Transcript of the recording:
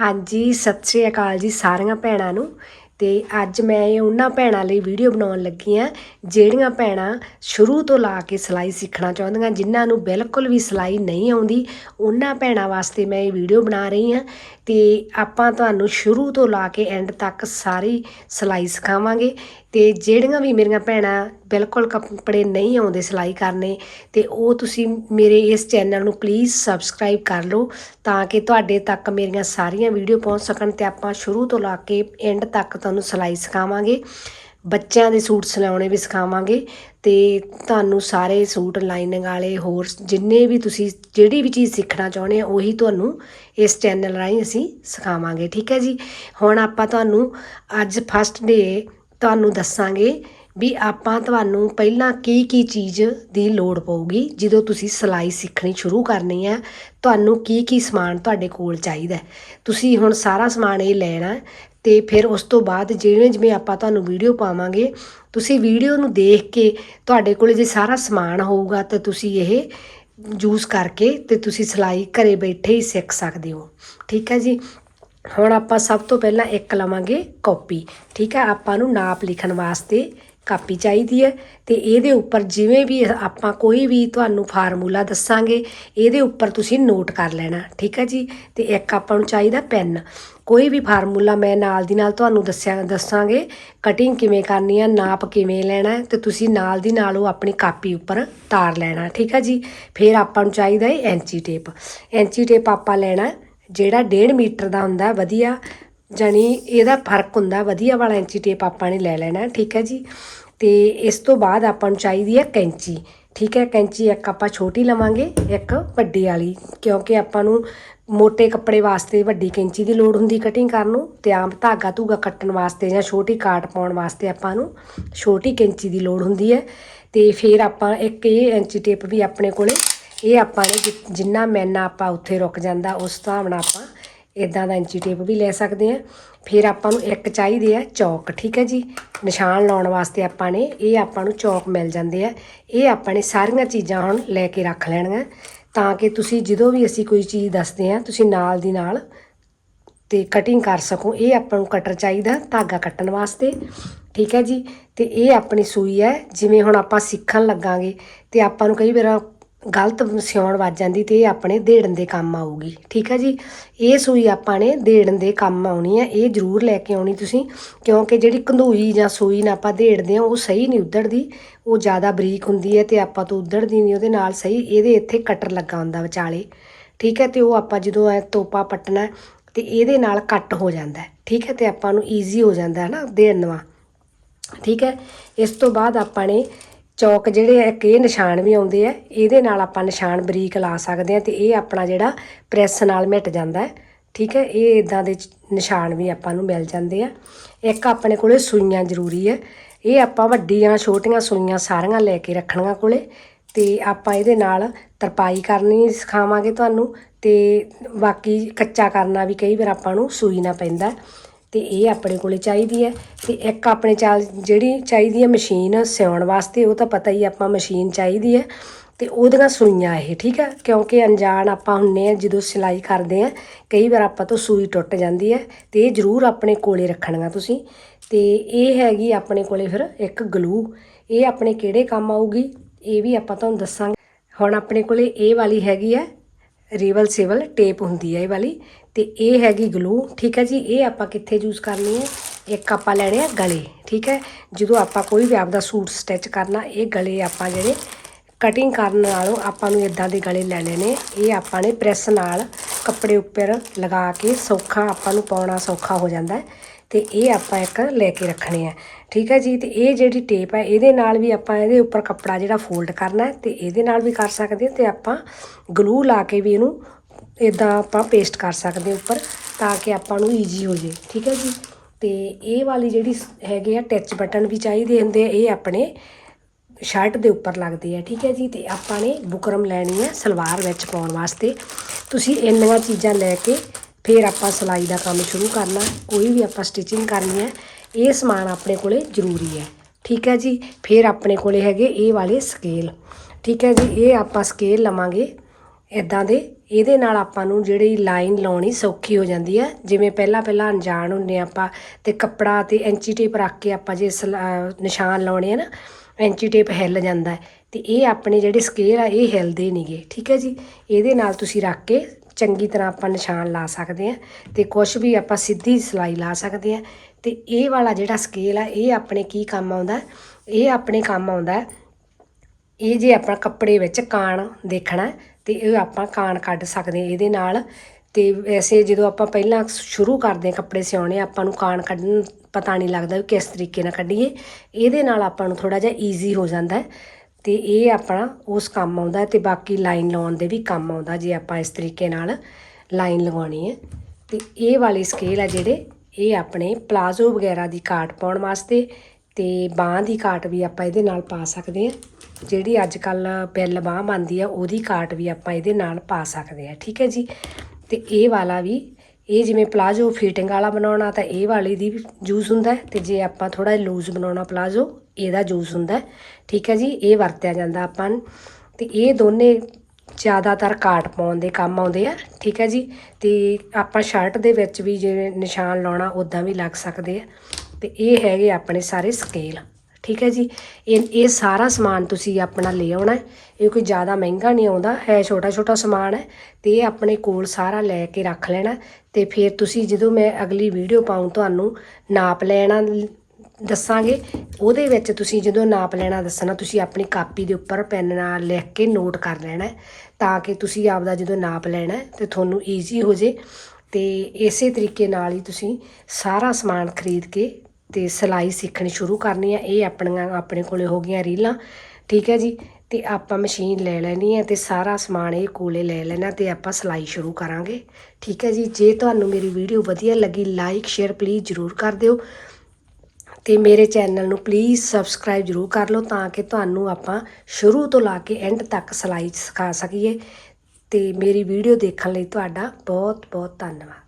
ਹਾਂਜੀ, ਸਤਿ ਸ਼੍ਰੀ ਅਕਾਲ ਜੀ ਸਾਰੀਆਂ ਭੈਣਾਂ ਨੂੰ। ਤੇ ਅੱਜ ਮੈਂ ਇਹ ਉਹਨਾਂ ਭੈਣਾਂ ਲਈ ਵੀਡੀਓ ਬਣਾਉਣ ਲੱਗੀ ਆ ਜਿਹੜੀਆਂ ਭੈਣਾਂ ਸ਼ੁਰੂ ਤੋਂ ਲਾ ਕੇ ਸਿਲਾਈ ਸਿੱਖਣਾ ਚਾਹੁੰਦੀਆਂ, ਜਿਨ੍ਹਾਂ ਨੂੰ ਬਿਲਕੁਲ ਵੀ ਸਿਲਾਈ ਨਹੀਂ ਆਉਂਦੀ। ਉਹਨਾਂ ਭੈਣਾਂ ਵਾਸਤੇ ਮੈਂ ਇਹ ਵੀਡੀਓ ਬਣਾ ਰਹੀ ਹਾਂ ਤੇ ਆਪਾਂ ਤੁਹਾਨੂੰ ਸ਼ੁਰੂ ਤੋਂ ਲਾ ਕੇ ਐਂਡ ਤੱਕ ਸਾਰੀ ਸਿਲਾਈ ਸਿਖਾਵਾਂਗੇ। ਤੇ ਜਿਹੜੀਆਂ ਵੀ ਮੇਰੀਆਂ ਭੈਣਾਂ ਬਿਲਕੁਲ ਕੱਪੜੇ ਨਹੀਂ ਆਉਂਦੇ ਸਿਲਾਈ ਕਰਨੇ ਤੇ ਉਹ ਤੁਸੀਂ ਮੇਰੇ ਇਸ ਚੈਨਲ ਨੂੰ ਪਲੀਜ਼ ਸਬਸਕ੍ਰਾਈਬ ਕਰ ਲਓ ਤਾਂ ਕਿ ਤੁਹਾਡੇ ਤੱਕ ਮੇਰੀਆਂ ਸਾਰੀਆਂ ਵੀਡੀਓ ਪਹੁੰਚ ਸਕਣ ਤੇ ਆਪਾਂ ਸ਼ੁਰੂ ਤੋਂ ਲਾ ਕੇ ਐਂਡ ਤੱਕ ਤੁਹਾਨੂੰ ਸਿਲਾਈ ਸਿਖਾਵਾਂਗੇ। ਬੱਚਿਆਂ ਦੇ ਸੂਟ ਸਿਲਾਉਣੇ ਵੀ ਸਿਖਾਵਾਂਗੇ ਤੇ ਤੁਹਾਨੂੰ ਸਾਰੇ ਸੂਟ ਲਾਈਨਿੰਗ ਵਾਲੇ ਹੋਰ ਜਿੰਨੇ ਵੀ ਤੁਸੀਂ ਜਿਹੜੀ ਵੀ ਚੀਜ਼ ਸਿੱਖਣਾ ਚਾਹੁੰਦੇ ਆ ਉਹੀ ਤੁਹਾਨੂੰ ਇਸ ਚੈਨਲ ਰਾਹੀਂ ਅਸੀਂ ਸਿਖਾਵਾਂਗੇ। ਠੀਕ ਹੈ ਜੀ? ਹੁਣ ਆਪਾਂ ਤੁਹਾਨੂੰ ਅੱਜ ਫਸਟ ਡੇ ਤੁਹਾਨੂੰ ਦੱਸਾਂਗੇ ਵੀ ਆਪਾਂ ਤੁਹਾਨੂੰ ਪਹਿਲਾਂ ਕੀ ਕੀ ਚੀਜ਼ ਦੀ ਲੋੜ ਪਊਗੀ, ਜਦੋਂ ਤੁਸੀਂ ਸਿਲਾਈ ਸਿੱਖਣੀ ਸ਼ੁਰੂ ਕਰਨੀ ਹੈ, ਤੁਹਾਨੂੰ ਕੀ ਕੀ ਸਮਾਨ ਤੁਹਾਡੇ ਕੋਲ ਚਾਹੀਦਾ ਤੁਸੀਂ ਹੁਣ ਸਾਰਾ ਸਮਾਨ ਇਹ ਲੈਣਾ ਹੈ ਤੇ ਫਿਰ ਉਸ ਤੋਂ ਬਾਅਦ ਜਿਵੇਂ ਜਿਵੇਂ ਆਪਾਂ ਤੁਹਾਨੂੰ ਵੀਡੀਓ ਪਾਵਾਂਗੇ, ਤੁਸੀਂ ਵੀਡੀਓ ਨੂੰ ਦੇਖ ਕੇ ਤੁਹਾਡੇ ਕੋਲ ਜੇ ਸਾਰਾ ਸਮਾਨ ਹੋਊਗਾ ਤਾਂ ਤੁਸੀਂ ਇਹ ਯੂਜ਼ ਕਰਕੇ ਤੇ ਤੁਸੀਂ ਸਿਲਾਈ ਘਰੇ ਬੈਠੇ ਹੀ ਸਿੱਖ ਸਕਦੇ ਹੋ। ਠੀਕ ਹੈ ਜੀ? ਹੁਣ ਆਪਾਂ ਸਭ ਤੋਂ ਪਹਿਲਾਂ ਇੱਕ ਲਵਾਂਗੇ ਕਾਪੀ, ਠੀਕ ਹੈ? ਆਪਾਂ ਨੂੰ ਨਾਪ ਲਿਖਣ ਵਾਸਤੇ ਕਾਪੀ ਚਾਹੀਦੀ ਹੈ ਤੇ ਇਹਦੇ ਉੱਪਰ ਜਿਵੇਂ ਵੀ ਆਪਾਂ ਕੋਈ ਵੀ ਤੁਹਾਨੂੰ ਫਾਰਮੂਲਾ ਦੱਸਾਂਗੇ, ਇਹਦੇ ਉੱਪਰ ਤੁਸੀਂ ਨੋਟ ਕਰ ਲੈਣਾ, ਠੀਕ ਹੈ ਜੀ? ਤੇ ਇੱਕ ਆਪਾਂ ਨੂੰ ਚਾਹੀਦਾ ਪੈਨ। ਕੋਈ ਵੀ ਫਾਰਮੂਲਾ ਮੈਂ ਨਾਲ ਦੀ ਨਾਲ ਤੁਹਾਨੂੰ ਦੱਸਿਆ, ਦੱਸਾਂਗੇ ਕਟਿੰਗ ਕਿਵੇਂ ਕਰਨੀ ਹੈ ਨਾਪ ਕਿਵੇਂ ਲੈਣਾ ਹੈ ਤੇ ਤੁਸੀਂ ਨਾਲ ਦੀ ਨਾਲ ਉਹ ਆਪਣੀ ਕਾਪੀ ਉੱਪਰ ਤਾਰ ਲੈਣਾ, ਠੀਕ ਹੈ ਜੀ? ਫਿਰ ਆਪਾਂ ਨੂੰ ਚਾਹੀਦਾ ਹੈ ਐਂਚੀ ਟੇਪ। ਐਂਚੀ ਟੇਪ ਆਪਾਂ ਲੈਣਾ ਜਿਹੜਾ 1.5 ਮੀਟਰ ਦਾ ਹੁੰਦਾ, ਵਧੀਆ, ਜਾਣੀ ਇਹਦਾ ਫ਼ਰਕ ਹੁੰਦਾ, ਵਧੀਆ ਵਾਲਾ ਐਂਚੀ ਟੇਪ ਆਪਾਂ ਨੇ ਲੈ ਲੈਣਾ, ਠੀਕ ਹੈ ਜੀ? ਤੇ ਇਸ ਤੋਂ ਬਾਅਦ ਆਪਾਂ ਨੂੰ ਚਾਹੀਦੀ ਹੈ ਕੈਂਚੀ, ਠੀਕ ਹੈ? ਕੈਂਚੀ ਇੱਕ ਆਪਾਂ ਛੋਟੀ ਲਵਾਂਗੇ, ਇੱਕ ਵੱਡੀ ਵਾਲੀ, ਕਿਉਂਕਿ ਆਪਾਂ ਨੂੰ ਮੋٹے ਕੱਪੜੇ ਵਾਸਤੇ ਵੱਡੀ ਕੈਂਚੀ ਦੀ ਲੋੜ ਹੁੰਦੀ ਕਟਿੰਗ ਕਰਨ ਨੂੰ, ਤੇ ਆਮ ਧਾਗਾ ਧੂਗਾ ਕੱਟਣ ਵਾਸਤੇ ਜਾਂ ਛੋਟੀ ਕਾਟ ਪਾਉਣ ਵਾਸਤੇ ਆਪਾਂ ਨੂੰ ਛੋਟੀ ਕੈਂਚੀ ਦੀ ਲੋੜ ਹੁੰਦੀ ਹੈ, ਤੇ ਫਿਰ ਆਪਾਂ ਇੱਕ ਇਹ ਐਂਚੀ ਟੇਪ ਵੀ ਆਪਣੇ ਕੋਲੇ ਇਹ ਆਪਾਂ ਨੇ ਜਿ- ਜਿੰਨਾ ਮੈਨਾ ਆਪਾਂ ਉੱਥੇ ਰੁਕ ਜਾਂਦਾ, ਉਸ ਹਿਸਾਬ ਨਾਲ ਆਪਾਂ ਇਦਾਂ ਦਾ ਇੰਚੀ ਟੇਪ ਵੀ ਲੈ ਸਕਦੇ ਆ ਫਿਰ ਆਪਾਂ ਨੂੰ ਇੱਕ ਚਾਹੀਦੇ ਆ ਚੌਕ, ਠੀਕ ਹੈ ਜੀ? ਨਿਸ਼ਾਨ ਲਾਉਣ ਵਾਸਤੇ ਆਪਾਂ ਨੇ ਇਹ ਆਪਾਂ ਨੂੰ ਚੌਕ ਮਿਲ ਜਾਂਦੇ ਆ। ਇਹ ਆਪਾਂ ਨੇ ਸਾਰੀਆਂ ਚੀਜ਼ਾਂ ਹੁਣ ਲੈ ਕੇ ਰੱਖ ਲੈਣੀਆਂ। ਤਾਂ ਕਿ ਤੁਸੀਂ ਜਦੋਂ ਵੀ ਅਸੀਂ ਕੋਈ ਚੀਜ਼ ਦੱਸਦੇ ਆ ਤੁਸੀਂ ਨਾਲ ਦੀ ਨਾਲ ਤੇ ਕਟਿੰਗ ਕਰ ਸਕੋ। ਇਹ ਆਪਾਂ ਨੂੰ ਕਟਰ ਚਾਹੀਦਾ, ਧਾਗਾ ਕੱਟਣ ਵਾਸਤੇ, ਠੀਕ ਹੈ ਜੀ? ਤੇ ਇਹ ਆਪਣੀ ਸੂਈ ਹੈ। ਜਿਵੇਂ ਹੁਣ ਆਪਾਂ ਸਿੱਖਣ ਲੱਗਾਂਗੇ ਤੇ ਆਪਾਂ ਨੂੰ ਕਈ ਵਾਰ ਗਲਤ ਸਿਉਣ ਵੱਜ ਜਾਂਦੀ ਤੇ ਇਹ ਆਪਣੇ ਦੇੜਨ ਦੇ ਕੰਮ ਆਊਗੀ। ਠੀਕ ਹੈ ਜੀ? ਇਹ ਸੂਈ ਆਪਾਂ ਨੇ ਦੇੜਨ ਦੇ ਕੰਮ ਆਉਣੀ ਹੈ ਇਹ ਜ਼ਰੂਰ ਲੈ ਕੇ ਆਉਣੀ ਤੁਸੀਂ ਕਿਉਂਕਿ ਜਿਹੜੀ ਕੰਧੂਈ ਜਾਂ ਸੂਈ ਨਾਲ ਆਪਾਂ ਦੇੜਦੇ ਆ ਉਹ ਸਹੀ ਨਹੀਂ ਉਧੜਦੀ। ਉਹ ਜ਼ਿਆਦਾ ਬਰੀਕ ਹੁੰਦੀ ਹੈ ਤੇ ਆਪਾਂ ਤੋਂ ਉਧੜਦੀ ਨਹੀਂ ਉਹਦੇ ਨਾਲ ਸਹੀ ਇਹਦੇ ਇੱਥੇ ਕਟਰ ਲੱਗਾ ਹੁੰਦਾ ਵਿਚਾਲੇ। ਠੀਕ ਹੈ? ਤੇ ਉਹ ਆਪਾਂ ਜਦੋਂ ਐ ਤੋਪਾ ਪੱਟਣਾ ਹੈ, ਤੇ ਇਹਦੇ ਨਾਲ ਕੱਟ ਹੋ ਜਾਂਦਾ ਠੀਕ ਹੈ? ਤੇ ਆਪਾਂ ਨੂੰ ਈਜ਼ੀ ਹੋ ਜਾਂਦਾ ਹੈ ਨਾ ਦੇੜਨਵਾ ਠੀਕ ਹੈ? ਇਸ ਤੋਂ ਬਾਅਦ ਆਪਾਂ ਨੇ ਚੌਕ ਜਿਹੜੇ ਆ, ਇੱਕ ਇਹ ਨਿਸ਼ਾਨ ਵੀ ਆਉਂਦੇ ਆ ਇਹਦੇ ਨਾਲ ਆਪਾਂ ਨਿਸ਼ਾਨ ਬਰੀਕ ਲਾ ਸਕਦੇ ਆ ਤੇ ਇਹ ਆਪਣਾ ਜਿਹੜਾ ਪ੍ਰੈਸ ਨਾਲ ਮਿਟ ਜਾਂਦਾ ਠੀਕ ਹੈ? ਇਹ ਇਦਾਂ ਦੇ ਚ- ਨਿਸ਼ਾਨ ਵੀ ਆਪਾਂ ਨੂੰ ਮਿਲ ਜਾਂਦੇ ਆ। ਇੱਕ ਆਪਣੇ ਕੋਲੇ ਸੂਈਆਂ ਜ਼ਰੂਰੀ ਹੈ ਇਹ ਆਪਾਂ ਵੱਡੀਆਂ ਛੋਟੀਆਂ ਸੂਈਆਂ ਸਾਰੀਆਂ ਲੈ ਕੇ ਰੱਖਣੀਆਂ ਕੋਲੇ ਤੇ ਆਪਾਂ ਇਹਦੇ ਨਾਲ ਤਰਪਾਈ ਕਰਨੀ ਸਿਖਾਵਾਂਗੇ ਤੁਹਾਨੂੰ ਤੇ ਬਾਕੀ ਕੱਚਾ ਕਰਨਾ ਵੀ ਕਈ ਵਾਰ ਆਪਾਂ ਨੂੰ ਸੂਈ ਨਾ ਪੈਂਦਾ। ਤੇ ਇਹ ਆਪਣੇ ਕੋਲੇ ਚਾਹੀਦੀ ਹੈ ਤੇ ਇੱਕ ਆਪਣੇ ਚਾਲ ਜਿਹੜੀ ਚਾਹੀਦੀ ਹੈ ਮਸ਼ੀਨ ਸਿਉਣ ਵਾਸਤੇ, ਉਹ ਤਾਂ ਪਤਾ ਹੀ ਆਪਾਂ ਮਸ਼ੀਨ ਚਾਹੀਦੀ ਹੈ ਤੇ ਉਹਦੀਆਂ ਸੂਈਆਂ ਇਹ, ਠੀਕ ਹੈ? ਕਿਉਂਕਿ ਅਣਜਾਣ ਆਪਾਂ ਹੁੰਨੇ ਆ, ਜਦੋਂ ਸਿਲਾਈ ਕਰਦੇ ਆ, ਕਈ ਵਾਰ ਆਪਾਂ ਤੋਂ ਸੂਈ ਟੁੱਟ ਜਾਂਦੀ ਹੈ ਤੇ ਇਹ ਜ਼ਰੂਰ ਆਪਣੇ ਕੋਲੇ ਰੱਖਣੀਆਂ ਤੁਸੀਂ। ਤੇ ਇਹ ਹੈਗੀ ਆਪਣੇ ਕੋਲੇ ਫਿਰ ਇੱਕ ਗਲੂ। ਇਹ ਆਪਣੇ ਕਿਹੜੇ ਕੰਮ ਆਊਗੀ, ਇਹ ਵੀ ਆਪਾਂ ਤੁਹਾਨੂੰ ਦੱਸਾਂਗੇ। ਹੁਣ ਆਪਣੇ ਕੋਲੇ ਇਹ ਵਾਲੀ ਹੈਗੀ ਹੈ, ਰੀਵਲ ਸਿਵਲ ਟੇਪ ਹੁੰਦੀ ਹੈ ਇਹ ਵਾਲੀ। ਤੇ ਇਹ ਹੈਗੀ ਗਲੂ ਠੀਕ ਹੈ ਜੀ? ਇਹ ਆਪਾਂ ਕਿੱਥੇ ਯੂਜ਼ ਕਰਨੀ ਹੈ? ਇੱਕ ਆਪਾਂ ਲੈਣੇ ਆ ਗਲੇ, ਠੀਕ ਹੈ? ਜਦੋਂ ਆਪਾਂ ਕੋਈ ਵੀ ਆਪਦਾ ਸੂਟ ਸਟਿਚ ਕਰਨਾ, ਇਹ ਗਲੇ ਆਪਾਂ ਜਿਹੜੇ ਕਟਿੰਗ ਕਰਨ ਨਾਲੋਂ ਆਪਾਂ ਨੂੰ ਇਦਾਂ ਦੇ ਗਲੇ ਲੈ ਲੈਣੇ ਇਹ ਆਪਾਂ ਨੇ ਪ੍ਰੈਸ ਨਾਲ ਕੱਪੜੇ ਉੱਪਰ ਲਗਾ ਕੇ ਸੌਖਾ ਆਪਾਂ ਨੂੰ ਪਾਉਣਾ ਸੌਖਾ ਹੋ ਜਾਂਦਾ ਹੈ। ਤੇ ਇਹ ਆਪਾਂ ਇੱਕ ਲੈ ਕੇ ਰੱਖਣੇ ਆ, ਠੀਕ ਹੈ ਜੀ? ਤੇ ਇਹ ਜਿਹੜੀ ਟੇਪ ਹੈ, ਇਹਦੇ ਨਾਲ ਵੀ ਆਪਾਂ ਇਹਦੇ ਉੱਪਰ ਕੱਪੜਾ ਜਿਹੜਾ ਫੋਲਡ ਕਰਨਾ ਹੈ, ਤੇ ਇਹਦੇ ਨਾਲ ਵੀ ਕਰ ਸਕਦੇ ਹਾਂ। ਤੇ ਆਪਾਂ ਗਲੂ ਲਾ ਕੇ ਵੀ ਇਹਨੂੰ ਇਦਾਂ ਆਪਾਂ ਪੇਸਟ ਕਰ ਸਕਦੇ ਉੱਪਰ ਤਾਂ ਕਿ ਆਪਾਂ ਨੂੰ ਈਜ਼ੀ ਹੋ ਜੇ, ਠੀਕ ਹੈ ਜੀ? ਤੇ ਇਹ ਵਾਲੀ ਜਿਹੜੀ ਹੈਗੇ ਆ ਟੱਚ ਬਟਨ ਵੀ ਚਾਹੀਦੇ ਹੁੰਦੇ ਆ, ਇਹ ਆਪਣੇ ਸ਼ਰਟ ਦੇ ਉੱਪਰ ਲੱਗਦੇ ਆ, ਠੀਕ ਹੈ ਜੀ? ਤੇ ਆਪਾਂ ਨੇ ਬੁਕਰਮ ਲੈਣੀ ਹੈ ਸਲਵਾਰ ਵਿੱਚ ਪਾਉਣ ਵਾਸਤੇ। ਤੁਸੀਂ ਇੰਨੀਆਂ ਚੀਜ਼ਾਂ ਲੈ ਕੇ ਫਿਰ ਆਪਾਂ ਸਿਲਾਈ ਦਾ ਕੰਮ ਸ਼ੁਰੂ ਕਰਨਾ, ਕੋਈ ਵੀ ਆਪਾਂ ਸਟਿਚਿੰਗ ਕਰਨੀ ਹੈ ਇਹ ਸਮਾਨ ਆਪਣੇ ਕੋਲੇ ਜ਼ਰੂਰੀ ਹੈ ਠੀਕ ਹੈ ਜੀ? ਫਿਰ ਆਪਣੇ ਕੋਲੇ ਹੈਗੇ ਇਹ ਵਾਲੇ ਸਕੇਲ ਠੀਕ ਹੈ ਜੀ? ਇਹ ਆਪਾਂ ਸਕੇਲ ਲਵਾਂਗੇ ਇਦਾਂ ਦੇ, ਇਹਦੇ ਨਾਲ ਆਪਾਂ ਨੂੰ ਜਿਹੜੀ ਲਾਈਨ ਲਾਉਣੀ ਸੌਖੀ ਹੋ ਜਾਂਦੀ ਹੈ ਜਿਵੇਂ ਪਹਿਲਾਂ ਪਹਿਲਾਂ ਅਣਜਾਣ ਹੁੰਦੇ ਹਾਂ ਆਪਾਂ ਤੇ ਕੱਪੜਾ ਤੇ ਐਂਚੀ ਟੇਪ ਰੱਖ ਕੇ ਆਪਾਂ ਜੇ ਸਲਾ- ਨਿਸ਼ਾਨ ਲਾਉਣੇ ਆ ਨਾ, ਐਂਚੀ ਟੇਪ ਹਿੱਲ ਜਾਂਦਾ ਹੈ। ਤੇ ਇਹ ਆਪਣੇ ਜਿਹੜੇ ਸਕੇਲ ਆ, ਇਹ ਹਿੱਲਦੇ ਨਹੀਂਗੇ ਠੀਕ ਹੈ ਜੀ? ਇਹਦੇ ਨਾਲ ਤੁਸੀਂ ਰੱਖ ਕੇ ਚੰਗੀ ਤਰ੍ਹਾਂ ਆਪਾਂ ਨਿਸ਼ਾਨ ਲਾ ਸਕਦੇ ਆ ਤੇ ਕੁਝ ਵੀ ਆਪਾਂ ਸਿੱਧੀ ਸਿਲਾਈ ਲਾ ਸਕਦੇ ਆ। ਤੇ ਇਹ ਵਾਲਾ ਜਿਹੜਾ ਸਕੇਲ ਆ, ਇਹ ਆਪਣੇ ਕੀ ਕੰਮ ਆਉਂਦਾ? ਇਹ ਆਪਣੇ ਕੰਮ ਆਉਂਦਾ ਇਹ ਜੇ ਆਪਾਂ ਕੱਪੜੇ ਵਿੱਚ ਕਾਣ ਦੇਖਣਾ ਹੈ, ਤੇ ਇਹ ਆਪਾਂ ਕਾਣ ਕੱਢ ਸਕਦੇ ਇਹਦੇ ਨਾਲ। ਤੇ ਵੈਸੇ ਜਦੋਂ ਆਪਾਂ ਪਹਿਲਾਂ ਸ਼ੁਰੂ ਕਰਦੇ ਹਾਂ ਕੱਪੜੇ ਸਿਉਣੇ ਆਪਾਂ ਨੂੰ ਕਾਣ ਕੱਢਣ ਪਤਾ ਨਹੀਂ ਲੱਗਦਾ ਵੀ ਕਿਸ ਤਰੀਕੇ ਨਾਲ ਕੱਢੀਏ। ਇਹਦੇ ਨਾਲ ਆਪਾਂ ਨੂੰ ਥੋੜਾ ਜਿਹਾ ਈਜ਼ੀ ਹੋ ਜਾਂਦਾ ਹੈ। ਤੇ ਇਹ ਆਪਣਾ ਉਸ ਕੰਮ ਆਉਂਦਾ ਹੈ ਤੇ ਬਾਕੀ ਲਾਈਨ ਲਾਉਣ ਦੇ ਵੀ ਕੰਮ ਆਉਂਦਾ ਜੇ ਆਪਾਂ ਇਸ ਤਰੀਕੇ ਨਾਲ ਲਾਈਨ ਲਗਾਉਣੀ ਹੈ। ਤੇ ਇਹ ਵਾਲੇ ਸਕੇਲ ਆ ਜਿਹੜੇ ਇਹ ਆਪਣੇ ਪਲਾਜ਼ੋ ਵਗੈਰਾ ਦੀ ਕਾਟ ਪਾਉਣ ਵਾਸਤੇ ਤੇ ਬਾਹ ਦੀ ਕਾਟ ਵੀ ਆਪਾਂ ਇਹਦੇ ਨਾਲ ਪਾ ਸਕਦੇ ਹਾਂ। ਜਿਹੜੀ ਅੱਜ ਕੱਲ ਬਿੱਲ ਬਾਹ ਆਉਂਦੀ ਆ, ਉਹਦੀ ਕਾਟ ਵੀ ਆਪਾਂ ਇਹਦੇ ਨਾਲ ਪਾ ਸਕਦੇ ਆ, ਠੀਕ ਹੈ ਜੀ? ਤੇ ਇਹ ਵਾਲਾ ਵੀ, ਇਹ ਜਿਵੇਂ ਪਲਾਜ਼ੋ ਫਿਟਿੰਗ ਵਾਲਾ ਬਣਾਉਣਾ ਤਾਂ ਇਹ ਵਾਲੇ ਦੀ ਵੀ ਯੂਜ਼ ਹੁੰਦਾ ਹੈ, ਤੇ ਜੇ ਆਪਾਂ ਥੋੜਾ ਲੂਜ਼ ਬਣਾਉਣਾ ਪਲਾਜ਼ੋ, ਇਹਦਾ ਯੂਜ਼ ਹੁੰਦਾ ਠੀਕ ਹੈ ਜੀ? ਇਹ ਵਰਤਿਆ ਜਾਂਦਾ ਆਪਾਂ ਨੂੰ। ਤੇ ਇਹ ਦੋਨੇ ਜ਼ਿਆਦਾਤਰ ਕਾਟ ਪਾਉਣ ਦੇ ਕੰਮ ਆਉਂਦੇ ਆ, ਠੀਕ ਹੈ ਜੀ? ਤੇ ਆਪਾਂ ਸ਼ਰਟ ਦੇ ਵਿੱਚ ਵੀ ਜਿਵੇਂ ਨਿਸ਼ਾਨ ਲਾਉਣਾ ਉਦਾਂ ਵੀ ਲੱਗ ਸਕਦੇ ਆ। ਤੇ ਇਹ ਹੈਗੇ ਆਪਣੇ ਸਾਰੇ ਸਕੇਲ ਠੀਕ ਹੈ ਜੀ। ਇਹ ਇਹ ਸਾਰਾ ਸਮਾਨ ਤੁਸੀਂ ਆਪਣਾ ਲੈ ਆਉਣਾ ਇਹ ਕੋਈ ਜ਼ਿਆਦਾ ਮਹਿੰਗਾ ਨਹੀਂ ਆਉਂਦਾ ਹੈ ਛੋਟਾ ਛੋਟਾ ਸਮਾਨ ਹੈ ਤੇ ਇਹ ਆਪਣੇ ਕੋਲ ਸਾਰਾ ਲੈ ਕੇ ਰੱਖ ਲੈਣਾ ਤੇ ਫਿਰ ਤੁਸੀਂ ਜਦੋਂ ਮੈਂ ਅਗਲੀ ਵੀਡੀਓ ਪਾਉਂ ਤੁਹਾਨੂੰ ਨਾਪ ਲੈਣਾ ਦੱਸਾਂਗੇ। ਉਹਦੇ ਵਿੱਚ ਤੁਸੀਂ ਜਦੋਂ ਨਾਪ ਲੈਣਾ ਦੱਸਣਾ, ਤੁਸੀਂ ਆਪਣੀ ਕਾਪੀ ਦੇ ਉੱਪਰ ਪੈਨ ਨਾਲ ਲਿਖ ਕੇ ਨੋਟ ਕਰ ਲੈਣਾ ਤਾਂ ਕਿ ਤੁਸੀਂ ਆਪਦਾ ਜਦੋਂ ਨਾਪ ਲੈਣਾ ਹੈ ਤੇ ਤੁਹਾਨੂੰ ਈਜ਼ੀ ਹੋ ਜੇ ਤੇ ਇਸੇ ਤਰੀਕੇ ਨਾਲ ਹੀ ਤੁਸੀਂ ਸਾਰਾ ਸਮਾਨ ਖਰੀਦ ਕੇ ਤੇ ਸਿਲਾਈ ਸਿੱਖਣੀ ਸ਼ੁਰੂ ਕਰਨੀ ਹੈ ਇਹ ਆਪਣੀਆਂ, ਆਪਣੇ ਕੋਲੇ ਹੋ ਗਈਆਂ ਰੀਲਾਂ। ਠੀਕ ਹੈ ਜੀ? ਤੇ ਆਪਾਂ ਮਸ਼ੀਨ ਲੈ ਲੈਣੀ ਹੈ ਤੇ ਸਾਰਾ ਸਮਾਨ ਇਹ ਕੋਲੇ ਲੈ ਲੈਣਾ ਤੇ ਆਪਾਂ ਸਿਲਾਈ ਸ਼ੁਰੂ ਕਰਾਂਗੇ। ਠੀਕ ਹੈ ਜੀ? ਜੇ ਤੁਹਾਨੂੰ ਮੇਰੀ ਵੀਡੀਓ ਵਧੀਆ ਲੱਗੀ ਲਾਈਕ ਸ਼ੇਅਰ ਪਲੀਜ਼ ਜ਼ਰੂਰ ਕਰ ਦਿਓ। ਤੇ ਮੇਰੇ ਚੈਨਲ ਨੂੰ ਪਲੀਜ਼ ਸਬਸਕ੍ਰਾਈਬ ਜ਼ਰੂਰ ਕਰ ਲਓ ਤਾਂ ਕਿ ਤੁਹਾਨੂੰ ਆਪਾਂ ਸ਼ੁਰੂ ਤੋਂ ਲਾ ਕੇ ਐਂਡ ਤੱਕ ਸਿਲਾਈ ਸਿਖਾ ਸਕੀਏ। ਤੇ ਮੇਰੀ ਵੀਡੀਓ ਦੇਖਣ ਲਈ ਤੁਹਾਡਾ ਬਹੁਤ ਬਹੁਤ ਧੰਨਵਾਦ।